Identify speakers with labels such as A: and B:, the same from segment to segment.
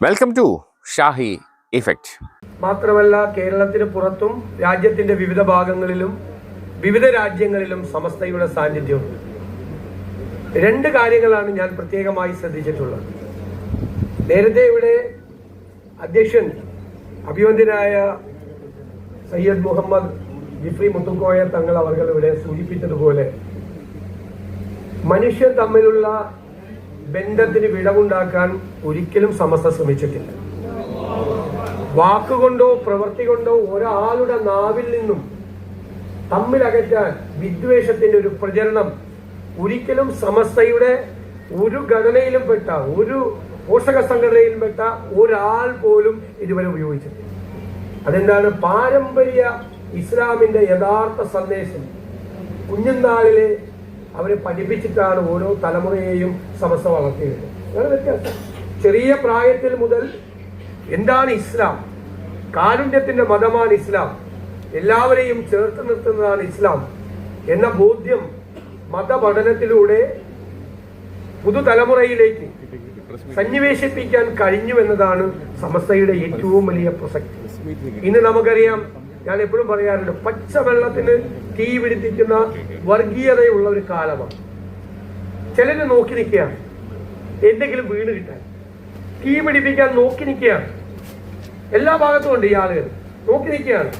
A: Welcome to Shahi effect
B: മാത്രമല്ല കേരളത്തിന് പുറത്തും രാജ്യത്തിന്റെ വിവിധ ഭാഗങ്ങളിലും വിവിധ രാജ്യങ്ങളിലും സമസ്തയുടെ സാന്നിധ്യമുണ്ട് രണ്ട് കാര്യങ്ങളാണ് ഞാൻ പ്രത്യേകമായി ശ്രദ്ധിച്ചിട്ടുള്ളത്. നേരത്തെ ഇവിടെ അധ്യക്ഷൻ അഭിവന്ദ്യനായ സയ്യദ് മുഹമ്മദ് ജിഫ്രി മുത്തുക്കോയ തങ്ങൾ അവർ ഇവിടെ സൂചിപ്പിച്ചതുപോലെ മനുഷ്യർ തമ്മിലുള്ള ബന്ധത്തിന് വിടവുണ്ടാക്കാൻ ഒരിക്കലും സമസ്ത ശ്രമിച്ചിട്ടില്ല. വാക്കുകൊണ്ടോ പ്രവൃത്തി കൊണ്ടോ ഒരാളുടെ നാവിൽ നിന്നും തമ്മിലകറ്റാൻ വിദ്വേഷത്തിന്റെ ഒരു പ്രചരണം ഒരിക്കലും സമസ്തയുടെ ഒരു ഘടനയിലും പെട്ട ഒരു പോഷക സംഘടനയിലും പെട്ട ഒരാൾ പോലും ഇതുവരെ ഉപയോഗിച്ചിട്ടില്ല. അതെന്താണ്? പാരമ്പര്യ ഇസ്ലാമിന്റെ യഥാർത്ഥ സന്ദേശം. കുഞ്ഞുനാളിലെ അവരെ പഠിപ്പിച്ചിട്ടാണ് ഓരോ തലമുറയെയും സമസ്ത വളർത്തിയത്. വ്യത്യാസം. ചെറിയ പ്രായത്തിൽ മുതൽ എന്താണ് ഇസ്ലാം? കാരുണ്യത്തിന്റെ മതമാണ് ഇസ്ലാം. എല്ലാവരെയും ചേർത്ത് നിർത്തുന്നതാണ് ഇസ്ലാം എന്ന ബോധ്യം മതപഠനത്തിലൂടെ പുതുതലമുറയിലേക്ക് സന്നിവേശിപ്പിക്കാൻ കഴിഞ്ഞു എന്നതാണ് സമസ്തയുടെ ഏറ്റവും വലിയ പ്രസക്തി. ഇന്ന് നമുക്കറിയാം ഞാൻ എപ്പോഴും പറയാറുണ്ട് പച്ചവെള്ളത്തിന് തീ പിടിപ്പിക്കുന്ന വർഗീയതയുള്ള ഒരു കാലമാണ്. ചിലര് നോക്കി നിൽക്കുകയാണ് എന്തെങ്കിലും വീണ് കിട്ടാൻ. തീ പിടിപ്പിക്കാൻ നോക്കി നിൽക്കുകയാണ്. എല്ലാ ഭാഗത്തും ഉണ്ട് ഈ ആളുകൾ. നോക്കി നിൽക്കുകയാണ്.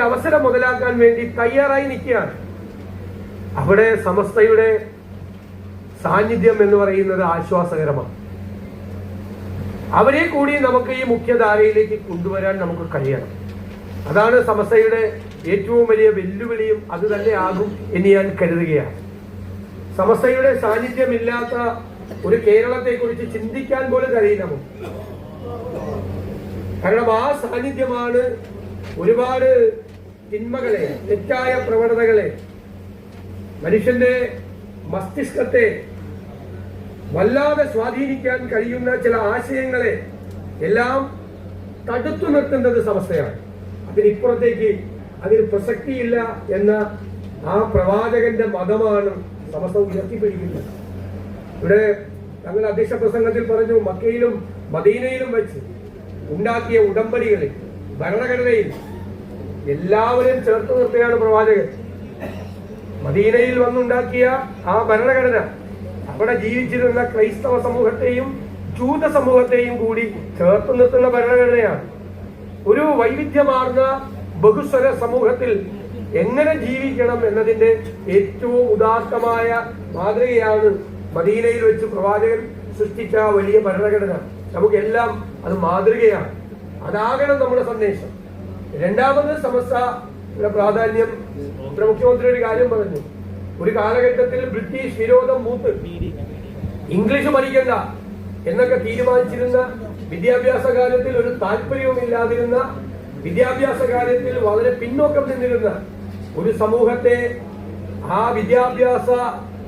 B: അവസരം മുതലാക്കാൻ വേണ്ടി തയ്യാറായി നിൽക്കുകയാണ്. അവിടെ സമസ്തയുടെ സാന്നിധ്യം എന്ന് പറയുന്നത് ആശ്വാസകരമാണ്. അവരെ കൂടി നമുക്ക് ഈ മുഖ്യധാരയിലേക്ക് കൊണ്ടുവരാൻ നമുക്ക് കഴിയണം. അതാണ് സമസ്തയുടെ ഏറ്റവും വലിയ വെല്ലുവിളിയും അത് തന്നെ ആകും എന്ന് ഞാൻ കരുതുകയാണ്. സമസ്തയുടെ സാന്നിധ്യമില്ലാത്ത ഒരു കേരളത്തെക്കുറിച്ച് ചിന്തിക്കാൻ പോലും കഴിയില്ല കാരണം ആ സാന്നിധ്യമാണ് ഒരുപാട് തിന്മകളെ തെറ്റായ പ്രവണതകളെ മനുഷ്യന്റെ മസ്തിഷ്കത്തെ വല്ലാതെ സ്വാധീനിക്കാൻ കഴിയുന്ന ചില ആശയങ്ങളെ എല്ലാം തടുത്തു നിർത്തുന്നത് സമസ്തയാണ്. അതിനിപ്പുറത്തേക്ക് അതിന് പ്രസക്തിയില്ല എന്ന ആ പ്രവാചകന്റെ മതമാണ് സമസ്ത ഉയർത്തിപ്പിടിക്കുന്നത്. ഇവിടെ തങ്ങൾ അധ്യക്ഷ പ്രസംഗത്തിൽ പറഞ്ഞു മക്കയിലും മദീനയിലും വെച്ച് ഉണ്ടാക്കിയ ഉടമ്പടികളിൽ ഭരണഘടനയിൽ എല്ലാവരും ചേർത്ത് നിർത്തുകയാണ് പ്രവാചകൻ. മദീനയിൽ വന്നുണ്ടാക്കിയ ആ ഭരണഘടന അവിടെ ജീവിച്ചിരുന്ന ക്രൈസ്തവ സമൂഹത്തെയും ജൂത സമൂഹത്തെയും കൂടി ചേർത്ത് നിർത്തുന്ന ഭരണഘടനയാണ്. ഒരു വൈവിധ്യമാർന്ന ബഹുസ്വര സമൂഹത്തിൽ എങ്ങനെ ജീവിക്കണം എന്നതിന്റെ ഏറ്റവും ഉദാത്തമായ മാതൃകയാണ് മദീനയിൽ വെച്ച് പ്രവാചകൻ സൃഷ്ടിച്ച വലിയ ഭരണഘടന. നമുക്കെല്ലാം അത് മാതൃകയാണ്. അതാകണം നമ്മുടെ സന്ദേശം. രണ്ടാമത് സമസ്തയുടെ പ്രാധാന്യം മുഖ്യമന്ത്രി ഒരു കാര്യം പറഞ്ഞു. ഒരു കാലഘട്ടത്തിൽ ബ്രിട്ടീഷ് വിരോധം മൂത്ത് ഇംഗ്ലീഷ് പഠിക്കണ്ട എന്നൊക്കെ തീരുമാനിച്ചിരുന്ന വിദ്യാഭ്യാസ കാര്യത്തിൽ ഒരു താല്പര്യവും ഇല്ലാതിരുന്ന വിദ്യാഭ്യാസ കാര്യത്തിൽ വളരെ പിന്നോക്കം നിന്നിരുന്ന ഒരു സമൂഹത്തെ ആ വിദ്യാഭ്യാസ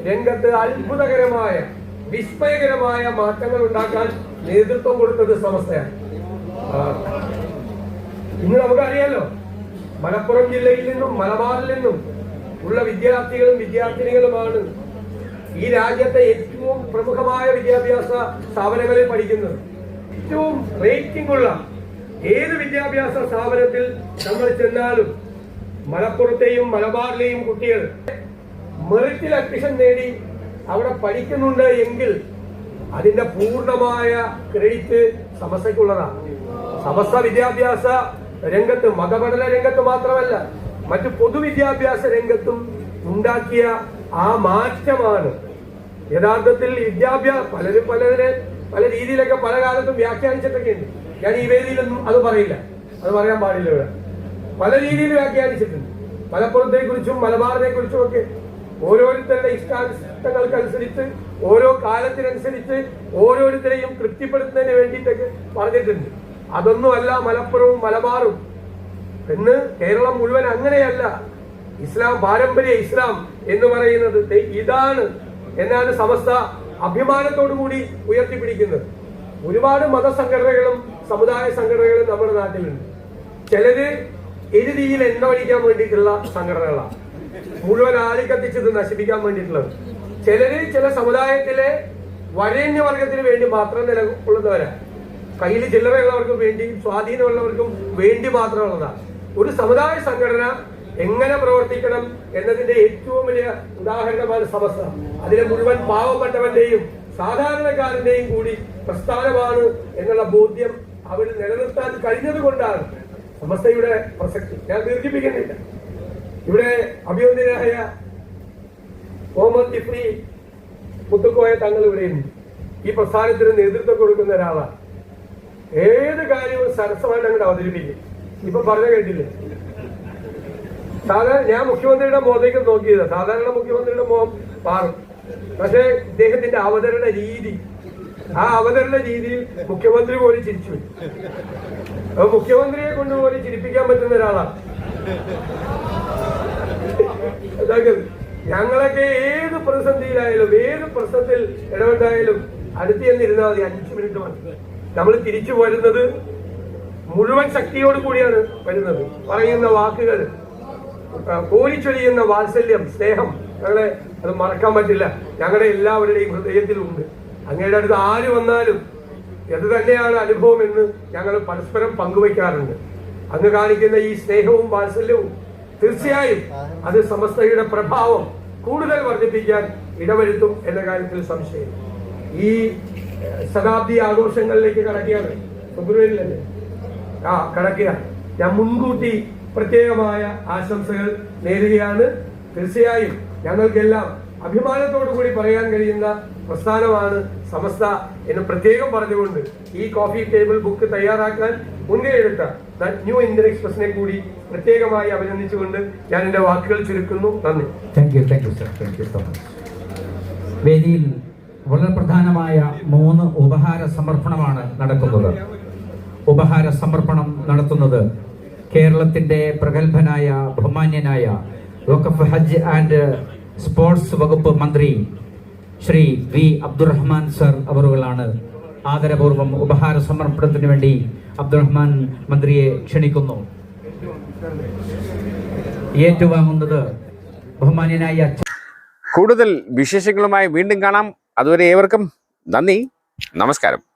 B: രംഗത്ത് അത്ഭുതകരമായ വിസ്മയകരമായ മാറ്റങ്ങൾ ഉണ്ടാക്കാൻ നേതൃത്വം കൊടുത്തത് സമസ്തയാണ്. ഇന്ന് നമുക്കറിയാലോ മലപ്പുറം ജില്ലയിൽ നിന്നും മലബാറിൽ നിന്നും ഉള്ള വിദ്യാർത്ഥികളും വിദ്യാർത്ഥിനികളുമാണ് ഈ രാജ്യത്തെ ഏറ്റവും പ്രമുഖമായ വിദ്യാഭ്യാസ സ്ഥാപനങ്ങളിൽ പഠിക്കുന്നത്. ഏറ്റവും റേറ്റിംഗ് ഉള്ള ഏത് വിദ്യാഭ്യാസ സ്ഥാപനത്തിൽ നമ്മൾ ചെന്നാലും മലപ്പുറത്തെയും മലബാറിലെയും കുട്ടികൾ മെറിറ്റിൽ അഡ്മിഷൻ നേടി അവിടെ പഠിക്കുന്നുണ്ട് എങ്കിൽ അതിന്റെ പൂർണമായ ക്രെഡിറ്റ് സമസ്തയ്ക്കുള്ളതാണ്. സമസ്ത വിദ്യാഭ്യാസ രംഗത്ത് മതപഠന രംഗത്ത് മാത്രമല്ല മറ്റു പൊതുവിദ്യാഭ്യാസ രംഗത്തും ഉണ്ടാക്കിയ ആ മാറ്റമാണ്. യഥാർത്ഥത്തിൽ വിദ്യാഭ്യാസ പലരും പലതിനെ പല രീതിയിലൊക്കെ പല കാലത്തും വ്യാഖ്യാനിച്ചിട്ടൊക്കെ ഉണ്ട് ഞാൻ ഈ വേദിയിലൊന്നും അത് പറയില്ല. അത് പറയാൻ പാടില്ല ഇവിടെ. പല രീതിയിൽ വ്യാഖ്യാനിച്ചിട്ടുണ്ട്. മലപ്പുറത്തെ കുറിച്ചും മലബാറിനെ കുറിച്ചും ഒക്കെ ഓരോരുത്തരുടെ ഇഷ്ടാനിഷ്ടങ്ങൾക്കനുസരിച്ച് ഓരോ കാലത്തിനനുസരിച്ച് ഓരോരുത്തരെയും തൃപ്തിപ്പെടുത്തുന്നതിന് വേണ്ടിയിട്ടൊക്കെ പറഞ്ഞിട്ടുണ്ട്. അതൊന്നുമല്ല മലപ്പുറവും മലബാറും. എന്ന് കേരളം മുഴുവൻ അങ്ങനെയല്ല. ഇസ്ലാം പാരമ്പര്യ ഇസ്ലാം എന്ന് പറയുന്നത് ഇതാണ് എന്നാണ് സമസ്ത അഭിമാനത്തോടു കൂടി ഉയർത്തിപ്പിടിക്കുന്നത്. ഒരുപാട് മതസംഘടനകളും സമുദായ സംഘടനകളും നമ്മുടെ നാട്ടിലുണ്ട്. ചിലര് എരുതിയിൽ എണ്ണ ഒഴിക്കാൻ വേണ്ടിയിട്ടുള്ള സംഘടനകളാണ്. മുഴുവൻ ആളിക്കത്തിച്ചത് നശിപ്പിക്കാൻ വേണ്ടിയിട്ടുള്ളത്. ചിലര് ചില സമുദായത്തിലെ വരേണ്യ വരേണ്യവർഗത്തിന് വേണ്ടി മാത്രം നിലകൊള്ളുന്നവരാണ്. കയ്യിൽ ചില്ലറയുള്ളവർക്കും വേണ്ടി സ്വാധീനമുള്ളവർക്കും വേണ്ടി മാത്രമുള്ളതാണ്. ഒരു സമുദായ സംഘടന എങ്ങനെ പ്രവർത്തിക്കണം എന്നതിന്റെ ഏറ്റവും വലിയ ഉദാഹരണമാണ് സമസ്ത. അതിലെ മുഴുവൻ പാവപ്പെട്ടവന്റെയും സാധാരണക്കാരന്റെയും കൂടി പ്രസ്ഥാനമാണ് എന്നുള്ള ബോധ്യം അവർ നിലനിർത്താൻ കഴിഞ്ഞത് കൊണ്ടാണ് സമസ്തയുടെ പ്രസക്തി. ഞാൻ ദീർഘിപ്പിക്കുന്നില്ല. ഇവിടെ അഭിയോഗ്യനായ മുഹമ്മദ് ജിഫ്രി മുത്തുക്കോയ തങ്ങൾ ഇവിടെയുണ്ട്. ഈ പ്രസ്ഥാനത്തിന് നേതൃത്വം കൊടുക്കുന്ന ഒരാളാണ്. ഏത് കാര്യവും സരസമായിട്ട് അങ്ങോട്ട് അവതരിപ്പിക്കും. ഇപ്പൊ പറഞ്ഞു കേട്ടില്ലേ? സാധാരണ ഞാൻ മുഖ്യമന്ത്രിയുടെ മുഖത്തേക്ക് നോക്കിയത്. സാധാരണ മുഖ്യമന്ത്രിയുടെ മുഖം മാറും. പക്ഷേ ഇദ്ദേഹത്തിന്റെ അവതരണ രീതി ആ അവതരണ രീതിയിൽ മുഖ്യമന്ത്രി പോലും ചിരിച്ചു. അപ്പൊ മുഖ്യമന്ത്രിയെ കൊണ്ടുപോലും ചിരിപ്പിക്കാൻ പറ്റുന്ന ഒരാളാണ്. ഞങ്ങളൊക്കെ ഏത് പ്രതിസന്ധിയിലായാലും ഏത് പ്രശ്നത്തിൽ ഇടപെട്ടായാലും അടുത്ത് ചെന്നിരുന്നാൽ മതി അഞ്ചു മിനിറ്റ് മതി. നമ്മൾ തിരിച്ചു വരുന്നത് മുഴുവൻ ശക്തിയോട് കൂടിയാണ് വരുന്നത്. പറയുന്ന വാക്കുകൾ കോരിച്ചൊരിയുന്ന വാത്സല്യം സ്നേഹം ഞങ്ങളെ അത് മറക്കാൻ പറ്റില്ല. ഞങ്ങളുടെ എല്ലാവരുടെയും ഹൃദയത്തിലുണ്ട്. അങ്ങയുടെ അടുത്ത് ആര് വന്നാലും എത് തന്നെയാണ് അനുഭവം എന്ന് ഞങ്ങൾ പരസ്പരം പങ്കുവയ്ക്കാറുണ്ട് അങ്ങ് കാണിക്കുന്ന ഈ സ്നേഹവും വാത്സല്യവും തീർച്ചയായും അത് സമസ്തയുടെ പ്രഭാവം കൂടുതൽ വർദ്ധിപ്പിക്കാൻ ഇടവരുത്തും എന്ന കാര്യത്തിൽ സംശയം. ഈ ശതാബ്ദി ആഘോഷങ്ങളിലേക്ക് കടക്കുകയാണ്. ഫെബ്രുവരിയിലല്ലേ ആ കടക്കുക ഞാൻ മുൻകൂട്ടി പ്രത്യേകമായ ആശംസകൾ നേരുകയാണ്. തീർച്ചയായും ഞങ്ങൾക്കെല്ലാം അഭിമാനത്തോടു കൂടി പറയാൻ കഴിയുന്ന പ്രസ്ഥാനമാണ് സമസ്ത എന്ന് പ്രത്യേകം പറഞ്ഞുകൊണ്ട് ഈ കോഫി ടേബിൾ ബുക്ക് തയ്യാറാക്കാൻ മുൻകൈയെടുത്ത ദ ന്യൂ ഇന്ത്യൻ എക്സ്പ്രസിനെ കൂടി പ്രത്യേകമായി അഭിനന്ദിച്ചുകൊണ്ട് ഞാൻ എന്റെ വാക്കുകൾ ചുരുക്കുന്നു. നന്ദി.
C: Thank you thank you sir thank you so much വേദിയിൽ വളരെ പ്രധാനമായ മൂന്ന് ഉപഹാര സമർപ്പണമാണ് നടക്കുന്നത്. ഉപഹാര സമർപ്പണം നടത്തുന്നത് കേരളത്തിന്റെ പ്രഗത്ഭനായ ബഹുമാന്യനായ വഖഫ് ഹജ്ജ് ആൻഡ് സ്പോർട്സ് വകുപ്പ് മന്ത്രി ശ്രീ വി. അബ്ദുറഹ്മാൻ സർ അവറുകളാണ് ആദരപൂർവം ഉപഹാര സമർപ്പണത്തിന് വേണ്ടി അബ്ദുറഹ്മാൻ മന്ത്രിയെ ക്ഷണിക്കുന്നു. ഏറ്റുവാങ്ങുന്നത് ബഹുമാന്യനായ
A: കൂടുതൽ വിശേഷങ്ങളുമായി വീണ്ടും കാണാം. അതുവരെ ഏവർക്കും നന്ദി. നമസ്കാരം.